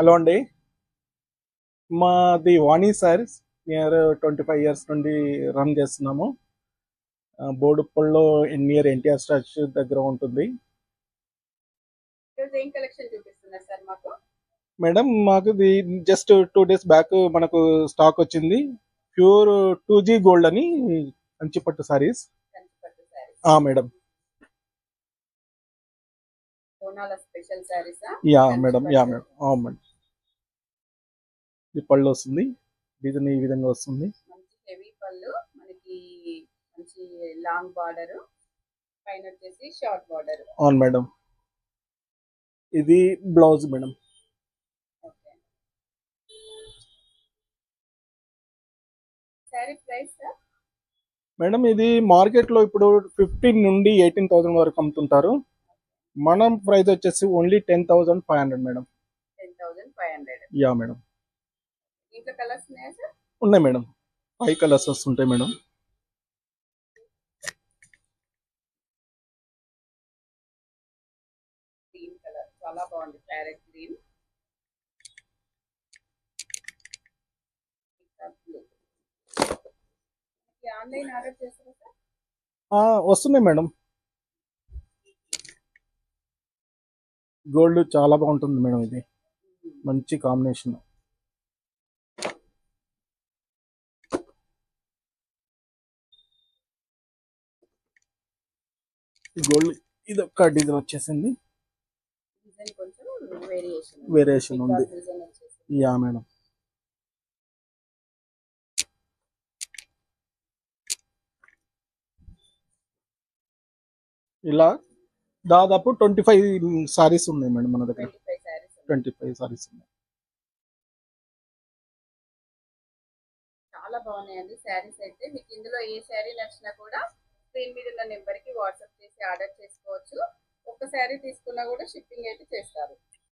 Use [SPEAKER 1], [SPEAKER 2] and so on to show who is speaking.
[SPEAKER 1] Hello అండి. మాది Vani sarees. Near twenty five years నుండి రన్ చేస్తున్నాము. ఆ, బోడుప్పల్లో నియర్ ఎన్టీఆర్ స్టాచ్యూ దగ్గర ఉంటుంది. మేడం మాకు ఇది జస్ట్ టూ డేస్ బ్యాక్ మనకు స్టాక్ వచ్చింది. ప్యూర్ టూ జీ గోల్డ్ అని కంచిపట్టు సారీస్. మేడం.
[SPEAKER 2] బోనాల special
[SPEAKER 1] yeah madam yeah madam ఆ మేడం ఇది పళ్ళు వస్తుంది. డిజైన్ ఈ విధంగా వస్తుంది.
[SPEAKER 2] మంచి హెవీ పళ్ళు. మనకి మంచి లాంగ్ బార్డర్. పైన వచ్చేసి షార్ట్ బార్డర్.
[SPEAKER 1] అవును మేడం ఇది blouse madam
[SPEAKER 2] price sir
[SPEAKER 1] madam ఇది మార్కెట్లో ఇప్పుడు ఫిఫ్టీన్ నుండి ఎయిటీన్ థౌసండ్ వరకు అమ్ముతుంటారు. మనం ప్రైస్ వచ్చేసి only ten thousand five hundred madam. Yeah madam.
[SPEAKER 2] ఉన్నాయా
[SPEAKER 1] మేడం. ఫైవ్ కలర్స్ వస్తుంటాయి మేడం.
[SPEAKER 2] చాలా బాగుంది. Parrot green. ఆన్లైన్ ఆర్డర్ చేస్తారా సార్?
[SPEAKER 1] ఆ, వస్తున్నాయి మేడం. గోల్డ్ చాలా బాగుంటుంది మేడం ఇది. మంచి కాంబినేషన్. గోల్డ్ ఇది ఒక్క డిజైన్ వచ్చేసింది
[SPEAKER 2] వేరియేషన్
[SPEAKER 1] ఉంది. Yeah madam. ఇలా దాదాపు ట్వంటీ ఫైవ్ సారీస్ ఉన్నాయి మేడం మన దగ్గర.
[SPEAKER 2] ట్వంటీ ఫైవ్
[SPEAKER 1] సారీస్ ఉన్నాయి.
[SPEAKER 2] చాలా బాగున్నాయండి శారీస్ అయితే. మీకు ఇందులో ఏ శారీ నచ్చినా కూడా స్క్రీన్ మీద ఉన్న నెంబర్కి వాట్సాప్ చేసి ఆర్డర్ చేసుకోవచ్చు. ఒక్క శారీ తీసుకున్నా కూడా షిప్పింగ్ అయితే చేస్తారు.